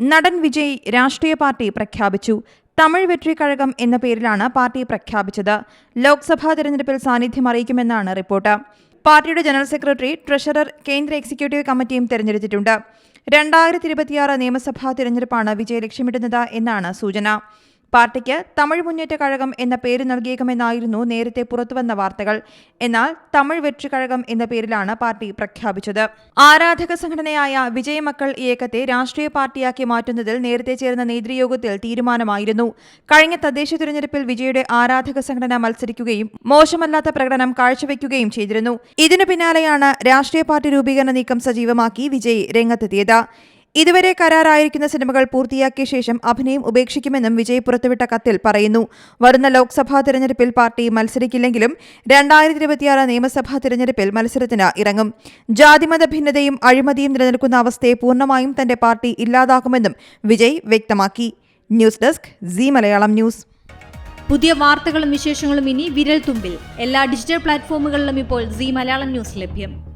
നടൻ വിജയ് രാഷ്ട്രീയ പാർട്ടി പ്രഖ്യാപിച്ചു. തമിഴ് വെട്രി കഴകം എന്ന പേരിലാണ് പാർട്ടി പ്രഖ്യാപിച്ചത്. ലോക്സഭാ തെരഞ്ഞെടുപ്പിൽ സാന്നിധ്യം അറിയിക്കുമെന്നാണ് റിപ്പോർട്ട്. പാർട്ടിയുടെ ജനറൽ സെക്രട്ടറി ട്രഷറർ കേന്ദ്ര എക്സിക്യൂട്ടീവ് കമ്മിറ്റിയും തെരഞ്ഞെടുത്തിട്ടുണ്ട്. രണ്ടായിരത്തി ഇരുപത്തിയാറ് നിയമസഭാ തിരഞ്ഞെടുപ്പാണ് വിജയ് ലക്ഷ്യമിടുന്നത് എന്നാണ് സൂചന. പാർട്ടിക്ക് തമിഴ് മുന്നേറ്റ കഴകം എന്ന പേര് നൽകിയേക്കുമെന്നായിരുന്നു നേരത്തെ പുറത്തുവന്ന വാർത്തകൾ. എന്നാൽ തമിഴ് വെற்றி കഴകം എന്ന പേരിലാണ് പാർട്ടി പ്രഖ്യാപിച്ചത്. ആരാധക സംഘടനയായ വിജയമക്കൾ ഇയക്കത്തെ രാഷ്ട്രീയ പാർട്ടിയാക്കി മാറ്റുന്നതിൽ നേരത്തെ ചേർന്ന നേതൃയോഗത്തിൽ തീരുമാനമായിരുന്നു. കഴിഞ്ഞ തദ്ദേശ തിരഞ്ഞെടുപ്പിൽ വിജയുടെ ആരാധക സംഘടന മത്സരിക്കുകയും മോശമല്ലാത്ത പ്രകടനം കാഴ്ചവെക്കുകയും ചെയ്തിരുന്നു. ഇതിനു പിന്നാലെയാണ് രാഷ്ട്രീയ പാർട്ടി രൂപീകരണ നീക്കം സജീവമാക്കി വിജയ് രംഗത്തെത്തിയത്. ഇതുവരെ കരാറായിരിക്കുന്ന സിനിമകൾ പൂർത്തിയാക്കിയ ശേഷം അഭിനയം ഉപേക്ഷിക്കുമെന്നും വിജയ് പുറത്തുവിട്ട കത്തിൽ പറയുന്നു. വരുന്ന ലോക്സഭാ തിരഞ്ഞെടുപ്പിൽ പാർട്ടി മത്സരിക്കില്ലെങ്കിലും രണ്ടായിരത്തി ഇരുപത്തിയാറ് നിയമസഭാ തിരഞ്ഞെടുപ്പിൽ മത്സരത്തിന് ഇറങ്ങും. ജാതിമത ഭിന്നതയും അഴിമതിയും നിലനിൽക്കുന്ന അവസ്ഥയെ പൂർണമായും തന്റെ പാർട്ടി ഇല്ലാതാക്കുമെന്നും വിജയ് വ്യക്തമാക്കി. News desk C Malayalam news. പുതിയ വാർത്തകളും വിശേഷങ്ങളും ഇനി വിരൽ തുമ്പിൽ എല്ലാ ഡിജിറ്റൽ പ്ലാറ്റ്ഫോമുകളിലും ഇപ്പോൾ സി മലയാളം ന്യൂസ് ലഭ്യം.